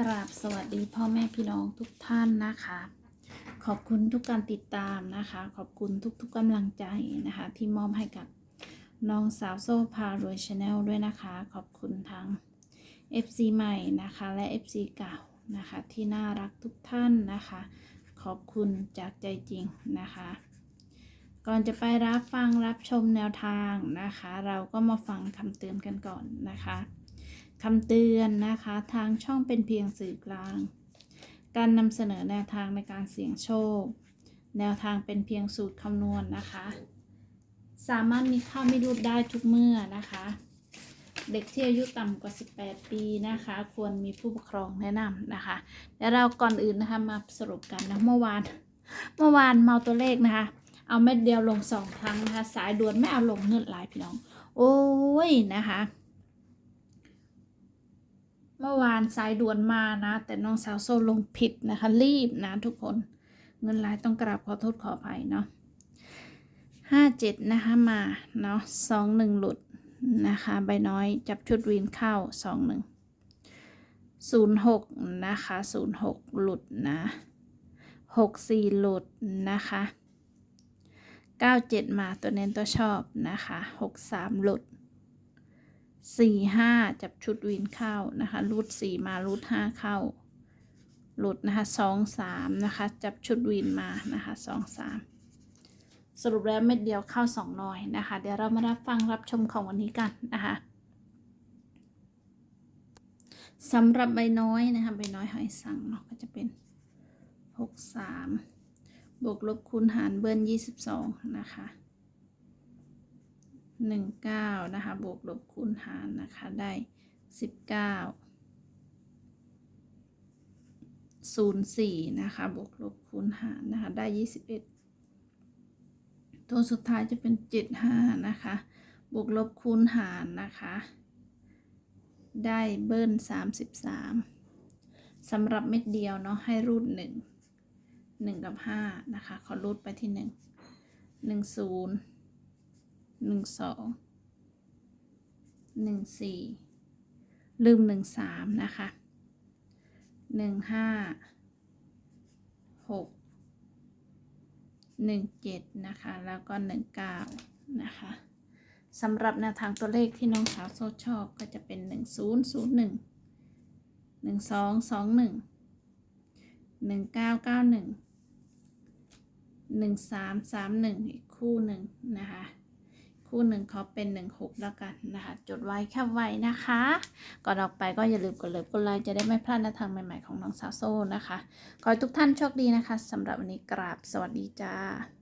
กราบสวัสดีพ่อแม่พี่น้องทุกท่านนะคะ ขอบคุณทุกการติดตามนะคะ ขอบคุณทุกๆกำลังใจนะคะ ที่มอบให้กับน้องสาวโซ่พารวยชาแนลด้วยนะคะ ขอบคุณทั้ง FC ใหม่นะคะและ FC เก่านะคะ ที่น่ารักทุกท่านนะคะ ขอบคุณจากใจจริงนะคะ ก่อนจะไปรับฟังรับชมแนวทางนะคะ เราก็มาฟังคำเตือนกันก่อนนะคะ คำเตือนนะคะ ทางช่องเป็นเพียงสื่อกลาง การนำเสนอแนวทางในการเสี่ยงโชค แนวทางเป็นเพียงสูตรคำนวณนะคะ สามารถมีเข้าไม่รูดได้ทุกเมื่อนะคะ เด็กที่อายุต่ำกว่า 18 ปีนะคะ ควรมีผู้ปกครองแนะนำนะคะ แล้วเราก่อนอื่นนะคะมาสรุปกันนะเมื่อวาน เมื่อวานเมาตัวเลขนะคะ เอาเม็ดเดียวลงสองครั้งนะคะ สายด่วนไม่เอาลงเงินลายพี่น้อง โอ้ยนะคะ เมื่อวานสายด่วนมานะ แต่น้องสาวโซลงผิดนะคะ รีบนะทุกคน เงินหลายต้องกราบขอโทษขออภัยเนาะห้าเจ็ดนะคะมาเนาะสองหนึ่งหลุดนะคะ ใบน้อยจับชุดวีนเข้าสองหนึ่งศูนย์หกนะคะศูนย์หกหลุดนะหกสี่หลุดนะคะเก้าเจ็ดมาตัวเน้นตัวชอบนะคะหกสามหลุด สี่ห้าจับชุดวินเข้านะคะรูดสี่มารูดห้าเข้าหลุดนะคะสองสามนะคะจับชุดวินมานะคะสองสามสรุปแล้วเม็ดเดียวเข้าสองหน่อยนะคะเดี๋ยวเรามารับฟังรับชมของวันนี้กันนะคะสำหรับใบน้อยนะคะใบน้อยหอยสังเนาะก็จะเป็นหกสามบวกลบคูณหารเบิ้ลยี่สิบสองนะคะ หนึ่งเก้านะคะ บวกลบคูณหารนะคะ ได้สิบเก้าศูนย์สี่นะคะ บวกลบคูณหารนะคะ ได้ยี่สิบเอ็ดตัวสุดท้ายจะเป็นเจ็ดห้านะคะ บวกลบคูณหารนะคะ ได้เบิ้ลสามสิบสามสำหรับเม็ดเดียวเนาะ ให้รูดหนึ่งหนึ่งกับห้านะคะ ขอรูดไปที่หนึ่งหนึ่งศูนย์ หนึ่งสองหนึ่งสี่ลืมหนึ่งสามนะคะหนึ่งห้าหกหนึ่งเจ็ดนะคะ แล้วก็หนึ่งเก้านะคะสำหรับแนวทางตัวเลขที่น้องสาวโซชอบก็จะเป็นหนึ่งศูนย์ศูนย์หนึ่งหนึ่งสองสองหนึ่งหนึ่งเก้าเก้าหนึ่งหนึ่งสามสามหนึ่งอีกคู่หนึ่งนะคะ คู่หนึ่งเขาเป็นหนึ่งหกแล้วกันนะคะ จดไว้แค่ไว้นะคะ ก่อนออกไปก็อย่าลืมกดเลิฟกดไลค์จะได้ไม่พลาดแนวทางใหม่ๆของน้องสาวโซ่นะคะ ขอให้ทุกท่านโชคดีนะคะสำหรับวันนี้กราบสวัสดีจ้า